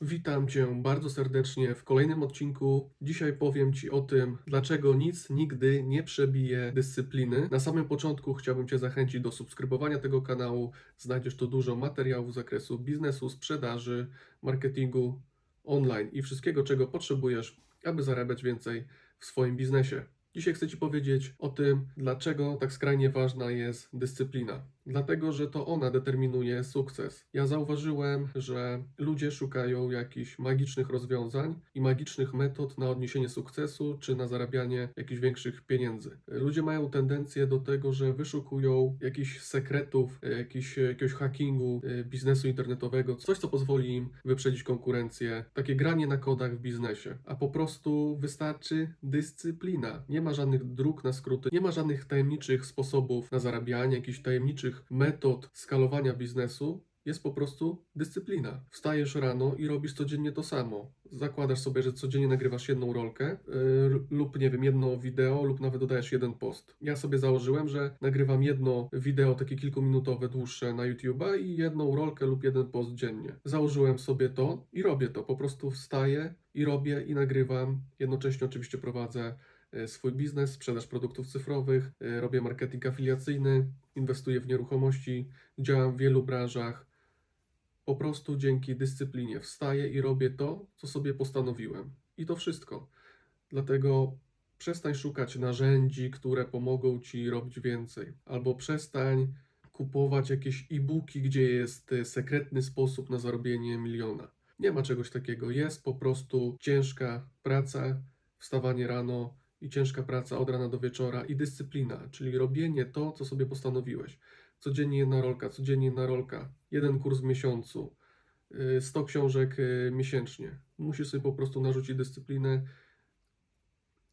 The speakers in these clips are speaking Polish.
Witam Cię bardzo serdecznie w kolejnym odcinku. Dzisiaj powiem Ci o tym, dlaczego nic nigdy nie przebije dyscypliny. Na samym początku chciałbym Cię zachęcić do subskrybowania tego kanału. Znajdziesz tu dużo materiałów z zakresu biznesu, sprzedaży, marketingu online i wszystkiego, czego potrzebujesz, aby zarabiać więcej w swoim biznesie. Dzisiaj chcę Ci powiedzieć o tym, dlaczego tak skrajnie ważna jest dyscyplina. Dlatego, że to ona determinuje sukces. Ja zauważyłem, że ludzie szukają jakichś magicznych rozwiązań i magicznych metod na odniesienie sukcesu czy na zarabianie jakichś większych pieniędzy. Ludzie mają tendencję do tego, że wyszukują jakichś sekretów, e, jakiś, jakiegoś hackingu e, biznesu internetowego, coś co pozwoli im wyprzedzić konkurencję, takie granie na kodach w biznesie. A po prostu wystarczy dyscyplina. Nie ma żadnych dróg na skróty, nie ma żadnych tajemniczych sposobów na zarabianie, jakichś tajemniczych metod skalowania biznesu. Jest po prostu dyscyplina. Wstajesz rano i robisz codziennie to samo. Zakładasz sobie, że codziennie nagrywasz jedną rolkę yy, lub nie wiem, jedno wideo, lub nawet dodajesz jeden post. Ja sobie założyłem, że nagrywam jedno wideo takie kilkuminutowe, dłuższe na YouTube'a i jedną rolkę lub jeden post dziennie. Założyłem sobie to i robię to. Po prostu wstaję i robię i nagrywam. Jednocześnie oczywiście prowadzę swój biznes, sprzedaż produktów cyfrowych, e, robię marketing afiliacyjny, inwestuję w nieruchomości, działam w wielu branżach. Po prostu dzięki dyscyplinie wstaję i robię to, co sobie postanowiłem. I to wszystko. Dlatego przestań szukać narzędzi, które pomogą ci robić więcej, albo przestań kupować jakieś e-booki, gdzie jest e, sekretny sposób na zarobienie miliona. Nie ma czegoś takiego. Jest po prostu ciężka praca, wstawanie rano i ciężka praca od rana do wieczora i dyscyplina, czyli robienie to, co sobie postanowiłeś. Codziennie jedna rolka, codziennie jedna rolka, jeden kurs w miesiącu, y, 100 książek y, miesięcznie. Musisz sobie po prostu narzucić dyscyplinę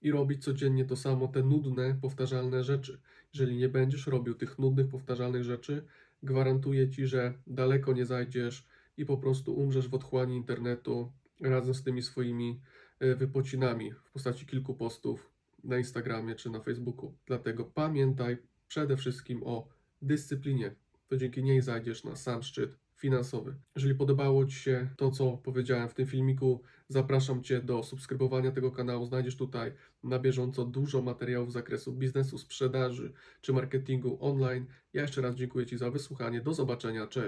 i robić codziennie to samo, te nudne, powtarzalne rzeczy. Jeżeli nie będziesz robił tych nudnych, powtarzalnych rzeczy, gwarantuję ci, że daleko nie zajdziesz i po prostu umrzesz w otchłani internetu razem z tymi swoimi e, wypocinami w postaci kilku postów na Instagramie czy na Facebooku. Dlatego pamiętaj przede wszystkim o dyscyplinie. To dzięki niej zajdziesz na sam szczyt finansowy. Jeżeli podobało Ci się to, co powiedziałem w tym filmiku, zapraszam Cię do subskrybowania tego kanału. Znajdziesz tutaj na bieżąco dużo materiałów z zakresu biznesu, sprzedaży czy marketingu online. Ja jeszcze raz dziękuję Ci za wysłuchanie. Do zobaczenia. Cześć.